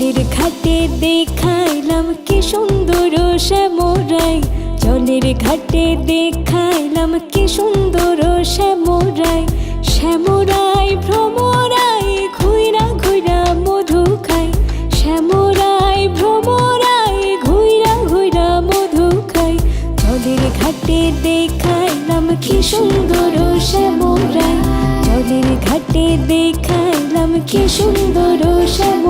জলের ঘাটে দেখাইলাম কি সুন্দর শ্যামরাই জলের ঘাটে দেখাইলাম কি সুন্দর শ্যামরাই শ্যামরাই ভ্রমরাই, ঘুইরা ঘুইরা মধু খাই। শ্যামরাই ভ্রমরাই, ঘুইরা ঘুইরা মধু খাই। জলের ঘাটে দেখাইলাম কি সুন্দর শ্যামরাই জলের ঘাটে দেখাইলাম কি সুন্দর শ্যাম